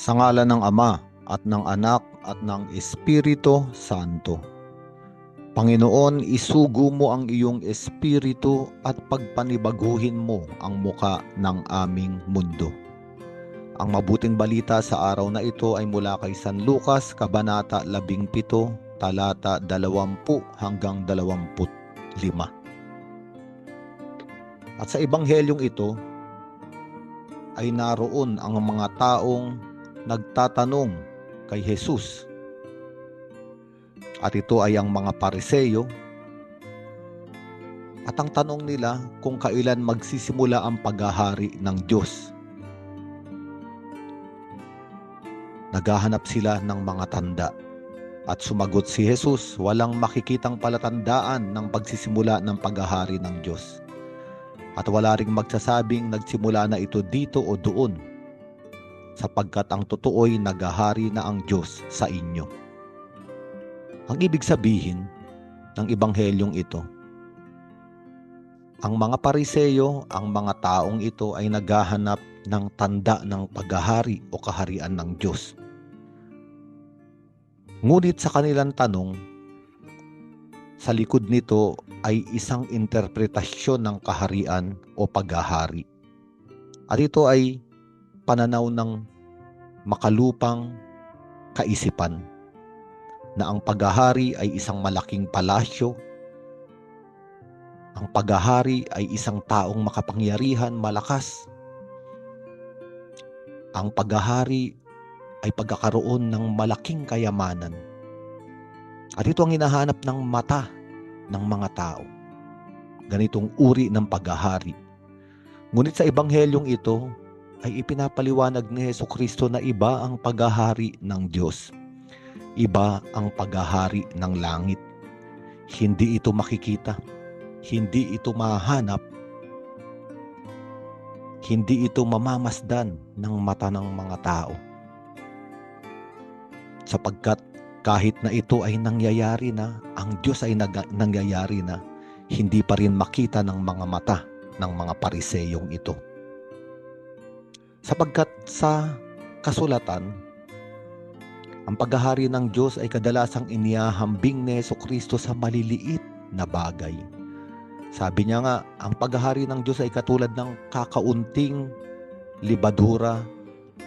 Sa ngala ng Ama at ng Anak at ng Espiritu Santo. Panginoon, isugo mo ang iyong espiritu at pagpanibaguhin mo ang muka ng aming mundo. Ang mabuting balita sa araw na ito ay mula kay San Lucas, Kabanata 17, talata 20 hanggang 25. At sa ebanghelyong ito ay naroon ang mga taong nagtatanong kay Jesus. At ito ay ang mga pariseyo. At ang tanong nila kung kailan magsisimula ang paghahari ng Diyos. Naghahanap sila ng mga tanda. At sumagot si Jesus, walang makikitang palatandaan ng pagsisimula ng paghahari ng Diyos. At wala ring magsasabing nagsimula na ito dito o doon sapagkat ang totoo'y naghahari na ang Diyos sa inyo. Ang ibig sabihin ng ibanghelyong ito, ang mga pariseyo, ang mga taong ito ay naghahanap ng tanda ng paghahari o kaharian ng Diyos. Ngunit sa kanilang tanong, sa likod nito ay isang interpretasyon ng kaharian o paghahari. At ito ay pananaw ng makalupang kaisipan na ang paghahari ay isang malaking palasyo, ang paghahari ay isang taong makapangyarihan, malakas. Ang paghahari ay pagkakaroon ng malaking kayamanan. At ito ang hinahanap ng mata ng mga tao. Ganitong uri ng paghahari. Ngunit sa ebanghelyong ito ay ipinapaliwanag ni Heso Kristo na iba ang paghahari ng Diyos. Iba ang paghahari ng langit. Hindi ito makikita. Hindi ito mahanap. Hindi ito mamamasdan ng mata ng mga tao sapagkat kahit na ito ay nangyayari na, ang Diyos ay nag- nangyayari na, hindi pa rin makita ng mga mata ng mga pariseyong ito. Sapagkat sa kasulatan, ang paghahari ng Diyos ay kadalasang inihahambing ni Yeso Kristo sa maliliit na bagay. Sabi niya nga, ang paghahari ng Diyos ay katulad ng kakaunting libadura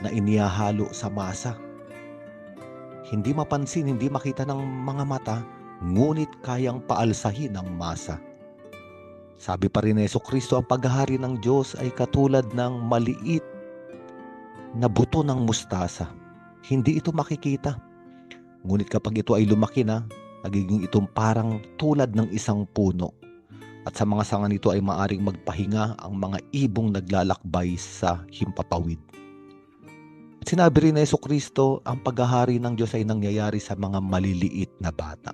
na inihahalo sa masa hindi mapansin, hindi makita ng mga mata, ngunit kayang paalsahin ng masa. Sabi pa rin ni Kristo, ang paghahari ng Diyos ay katulad ng maliit na buto ng mustasa. Hindi ito makikita. Ngunit kapag ito ay lumaki na, nagiging itong parang tulad ng isang puno. At sa mga sanga nito ay maaring magpahinga ang mga ibong naglalakbay sa himpapawid. Sinabi rin na Yeso Kristo, ang paghahari ng Diyos ay nangyayari sa mga maliliit na bata.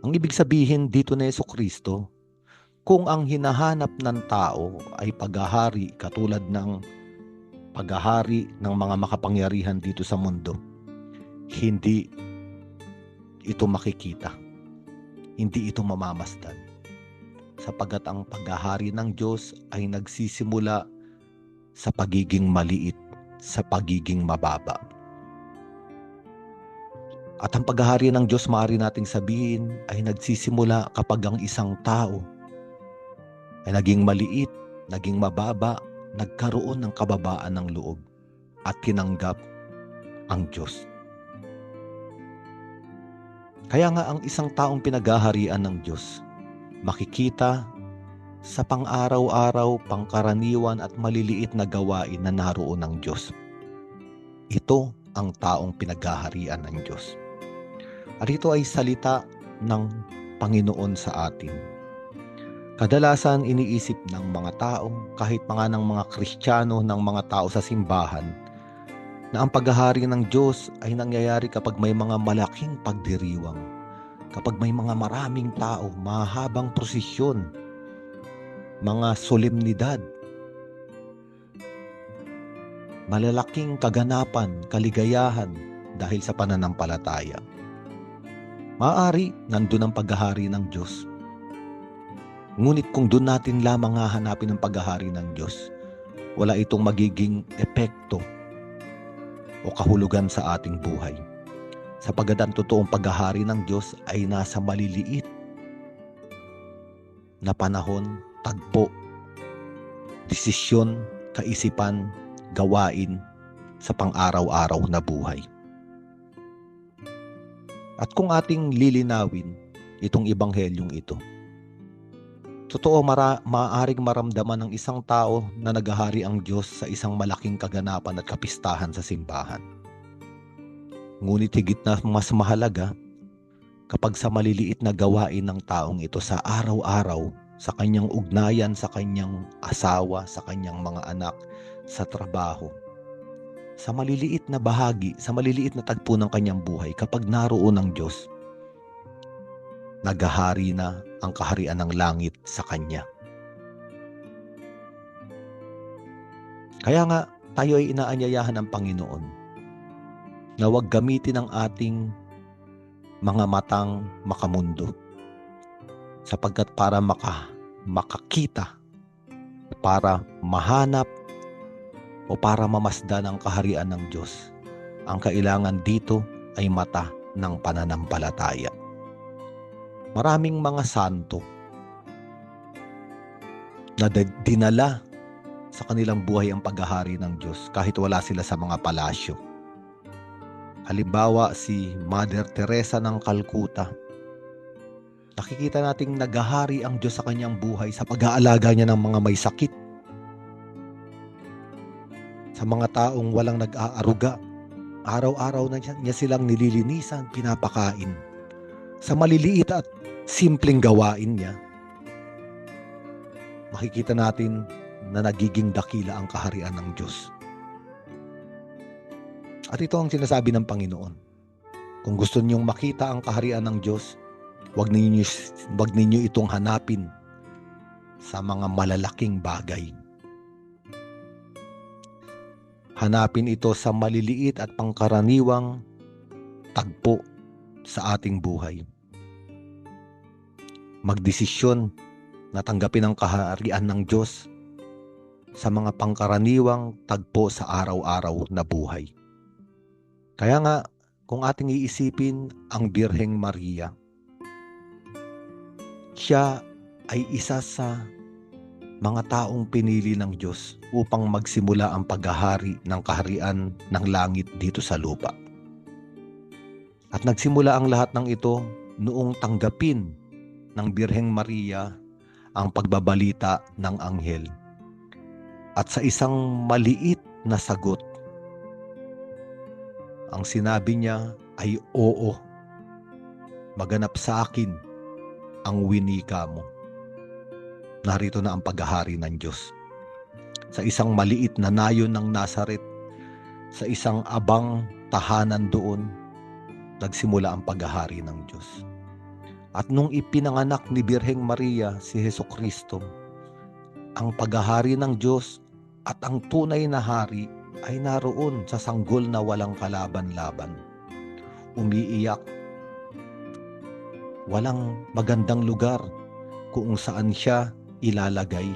Ang ibig sabihin dito na Yeso Kristo, kung ang hinahanap ng tao ay paghahari katulad ng paghahari ng mga makapangyarihan dito sa mundo, hindi ito makikita. Hindi ito mamamasdan. Sapagat ang paghahari ng Diyos ay nagsisimula sa pagiging maliit sa pagiging mababa. At ang paghahari ng Diyos maaari nating sabihin ay nagsisimula kapag ang isang tao ay naging maliit, naging mababa, nagkaroon ng kababaan ng loob at tinanggap ang Diyos. Kaya nga ang isang taong pinaghaharian ng Diyos, makikita sa pang-araw-araw, pangkaraniwan at maliliit na gawain na naroon ng Diyos. Ito ang taong pinaghaharian ng Diyos. At ito ay salita ng Panginoon sa atin. Kadalasan iniisip ng mga tao, kahit mga ng mga Kristiyano, ng mga tao sa simbahan, na ang paghahari ng Diyos ay nangyayari kapag may mga malaking pagdiriwang, kapag may mga maraming tao, mahabang prosesyon, mga solemnidad, malalaking kaganapan, kaligayahan dahil sa pananampalataya. Maari nandun ang paghahari ng Diyos. Ngunit kung doon natin lamang hahanapin ang paghahari ng Diyos, wala itong magiging epekto o kahulugan sa ating buhay. Sapagat ang totoong paghahari ng Diyos ay nasa maliliit na panahon, tagpo, desisyon, kaisipan, gawain sa pang-araw-araw na buhay. At kung ating lilinawin itong ibanghelyong ito, totoo mara, maaaring maramdaman ng isang tao na naghahari ang Diyos sa isang malaking kaganapan at kapistahan sa simbahan. Ngunit higit na mas mahalaga kapag sa maliliit na gawain ng taong ito sa araw-araw, sa kanyang ugnayan, sa kanyang asawa, sa kanyang mga anak, sa trabaho, sa maliliit na bahagi, sa maliliit na tagpo ng kanyang buhay, kapag naroon ang Diyos, naghahari na ang kaharian ng langit sa kanya. Kaya nga, tayo ay inaanyayahan ng Panginoon na huwag gamitin ang ating mga matang makamundo sapagkat para maka, makakita, para mahanap o para mamasdan ang kaharian ng Diyos, ang kailangan dito ay mata ng pananampalataya. Maraming mga santo na dinala sa kanilang buhay ang paghahari ng Diyos kahit wala sila sa mga palasyo. Halimbawa si Mother Teresa ng Calcutta. Nakikita nating naghahari ang Diyos sa kanyang buhay sa pag-aalaga niya ng mga may sakit. Sa mga taong walang nag-aaruga. Araw-araw na niya silang nililinisan, pinapakain. Sa maliliit at simpleng gawain niya, makikita natin na nagiging dakila ang kaharian ng Diyos. At ito ang sinasabi ng Panginoon. Kung gusto niyong makita ang kaharian ng Diyos, wag ninyo, wag ninyo itong hanapin sa mga malalaking bagay. Hanapin ito sa maliliit at pangkaraniwang tagpo sa ating buhay. Magdesisyon na tanggapin ang kaharian ng Diyos sa mga pangkaraniwang tagpo sa araw-araw na buhay. Kaya nga, kung ating iisipin ang Birheng Maria, siya ay isa sa mga taong pinili ng Diyos upang magsimula ang paghahari ng kaharian ng langit dito sa lupa. At nagsimula ang lahat ng ito noong tanggapin ng Birheng Maria ang pagbabalita ng anghel. At sa isang maliit na sagot ang sinabi niya ay oo. Maganap sa akin ang winika mo. Narito na ang paghahari ng Diyos. Sa isang maliit na nayon ng Nazaret, sa isang abang tahanan doon, nagsimula ang paghahari ng Diyos. At nung ipinanganak ni Birheng Maria si Heso Kristo, ang paghahari ng Diyos at ang tunay na hari ay naroon sa sanggol na walang kalaban-laban. Umiiyak. Walang magandang lugar kung saan siya ilalagay.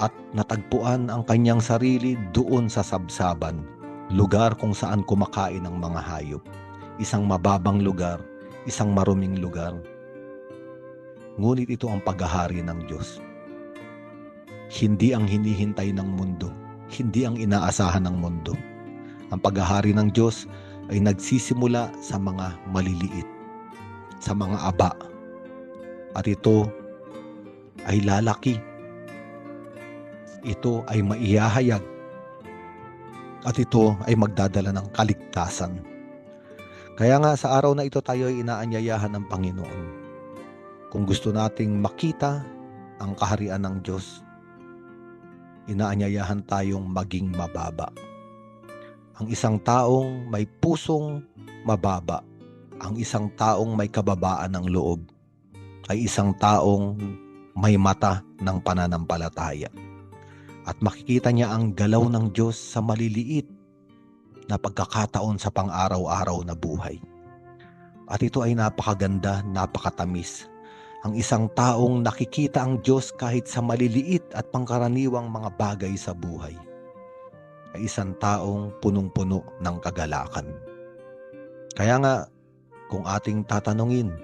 At natagpuan ang kanyang sarili doon sa sabsaban, lugar kung saan kumakain ang mga hayop. Isang mababang lugar, isang maruming lugar. Ngunit ito ang paghahari ng Diyos. Hindi ang hinihintay ng mundo hindi ang inaasahan ng mundo. Ang paghahari ng Diyos ay nagsisimula sa mga maliliit, sa mga aba. At ito ay lalaki. Ito ay maihahayag. At ito ay magdadala ng kaligtasan. Kaya nga sa araw na ito tayo ay inaanyayahan ng Panginoon. Kung gusto nating makita ang kaharian ng Diyos, inaanyayahan tayong maging mababa. Ang isang taong may pusong mababa, ang isang taong may kababaan ng loob, ay isang taong may mata ng pananampalataya. At makikita niya ang galaw ng Diyos sa maliliit na pagkakataon sa pang-araw-araw na buhay. At ito ay napakaganda, napakatamis ang isang taong nakikita ang Diyos kahit sa maliliit at pangkaraniwang mga bagay sa buhay. ay isang taong punong-puno ng kagalakan. Kaya nga, kung ating tatanungin,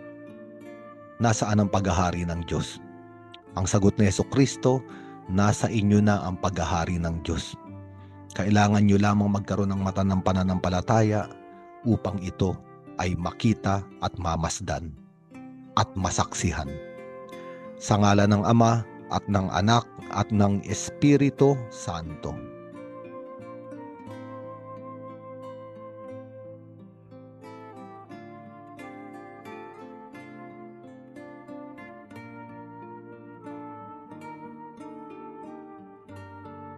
nasaan ang paghahari ng Diyos? Ang sagot ni Yeso Kristo, nasa inyo na ang paghahari ng Diyos. Kailangan nyo lamang magkaroon ng mata ng pananampalataya upang ito ay makita at mamasdan at masaksihan. Sa ngala ng Ama at ng Anak at ng Espiritu Santo.